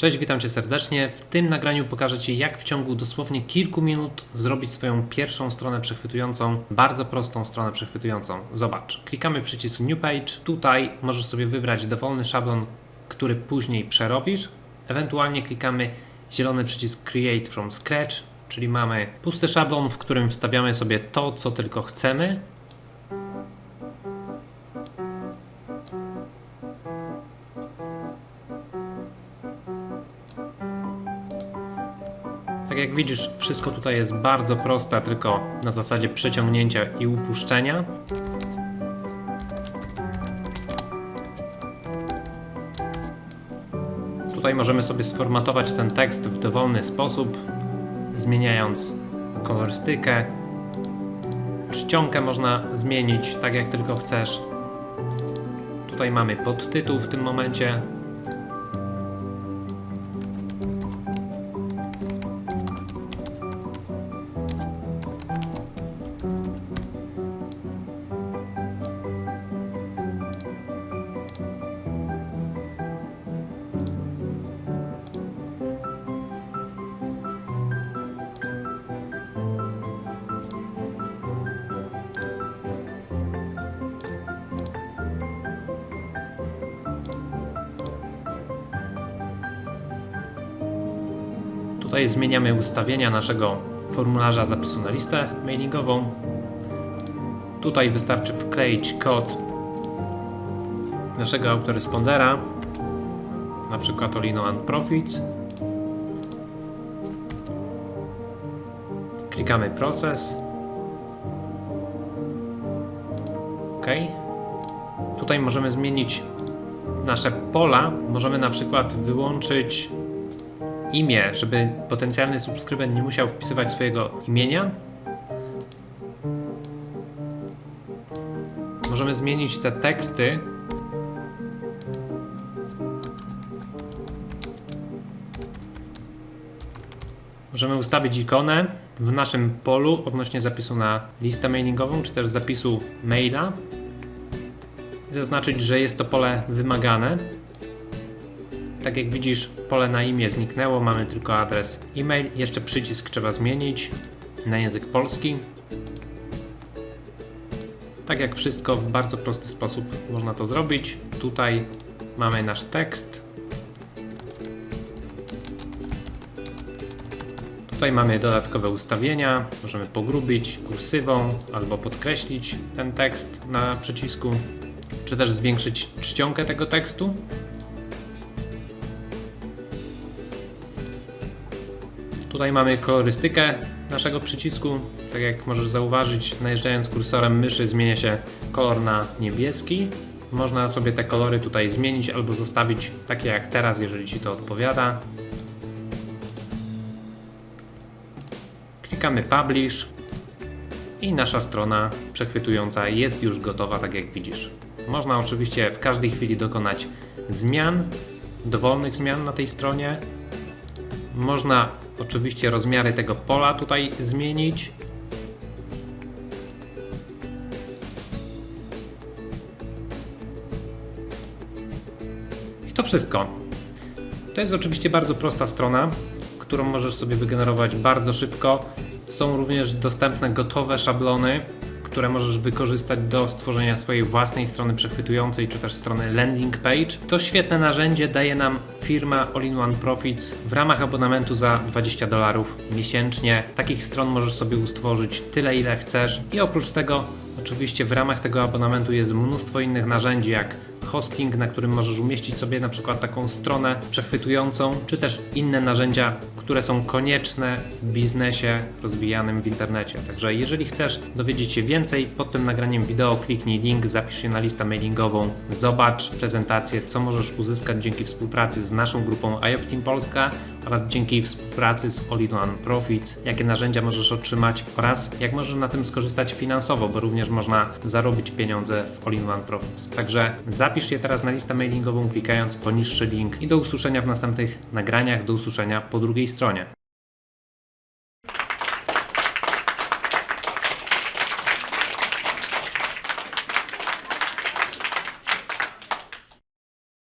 Cześć, witam Cię serdecznie. W tym nagraniu pokażę Ci, jak w ciągu dosłownie kilku minut zrobić swoją pierwszą stronę przechwytującą, bardzo prostą stronę przechwytującą. Zobacz, klikamy przycisk New Page. Tutaj możesz sobie wybrać dowolny szablon, który później przerobisz. Ewentualnie klikamy zielony przycisk Create from Scratch, czyli mamy pusty szablon, w którym wstawiamy sobie to, co tylko chcemy. Tak jak widzisz, wszystko tutaj jest bardzo proste, tylko na zasadzie przeciągnięcia i upuszczenia. Tutaj możemy sobie sformatować ten tekst w dowolny sposób, zmieniając kolorystykę. Czcionkę można zmienić tak jak tylko chcesz. Tutaj mamy podtytuł w tym momencie, Tutaj zmieniamy ustawienia naszego formularza zapisu na listę mailingową. Tutaj wystarczy wkleić kod naszego autorespondera, na przykład Olino Profits. Klikamy proces. OK. Tutaj możemy zmienić nasze pola. Możemy na przykład wyłączyć imię, żeby potencjalny subskrybent nie musiał wpisywać swojego imienia. Możemy zmienić te teksty. Możemy ustawić ikonę w naszym polu odnośnie zapisu na listę mailingową, czy też zapisu maila. Zaznaczyć, że jest to pole wymagane. Tak jak widzisz, pole na imię zniknęło, mamy tylko adres e-mail. Jeszcze przycisk trzeba zmienić na język polski. Tak jak wszystko, w bardzo prosty sposób można to zrobić. Tutaj mamy nasz tekst. Tutaj mamy dodatkowe ustawienia. Możemy pogrubić kursywą albo podkreślić ten tekst na przycisku, czy też zwiększyć czcionkę tego tekstu. Tutaj mamy kolorystykę naszego przycisku. Tak jak możesz zauważyć, najeżdżając kursorem myszy zmienia się kolor na niebieski. Można sobie te kolory tutaj zmienić albo zostawić takie jak teraz, jeżeli Ci to odpowiada. Klikamy Publish i nasza strona przechwytująca jest już gotowa, tak jak widzisz. Można oczywiście w każdej chwili dokonać zmian, dowolnych zmian na tej stronie. Można oczywiście rozmiary tego pola tutaj zmienić. I to wszystko. To jest oczywiście bardzo prosta strona, którą możesz sobie wygenerować bardzo szybko. Są również dostępne gotowe szablony, które możesz wykorzystać do stworzenia swojej własnej strony przechwytującej, czy też strony landing page. To świetne narzędzie daje nam firma All-in-One Profits w ramach abonamentu za 20 dolarów miesięcznie. Takich stron możesz sobie utworzyć tyle, ile chcesz. I oprócz tego, oczywiście w ramach tego abonamentu jest mnóstwo innych narzędzi, jak hosting, na którym możesz umieścić sobie na przykład taką stronę przechwytującą, czy też inne narzędzia, które są konieczne w biznesie rozwijanym w internecie. Także jeżeli chcesz dowiedzieć się więcej, pod tym nagraniem wideo kliknij link, zapisz się na listę mailingową, zobacz prezentację, co możesz uzyskać dzięki współpracy z naszą grupą Team Polska oraz dzięki współpracy z All in One Profits, jakie narzędzia możesz otrzymać oraz jak możesz na tym skorzystać finansowo, bo również można zarobić pieniądze w All in One Profits. Także zapisz się teraz na listę mailingową klikając poniższy link i do usłyszenia w następnych nagraniach, do usłyszenia po drugiej stronie.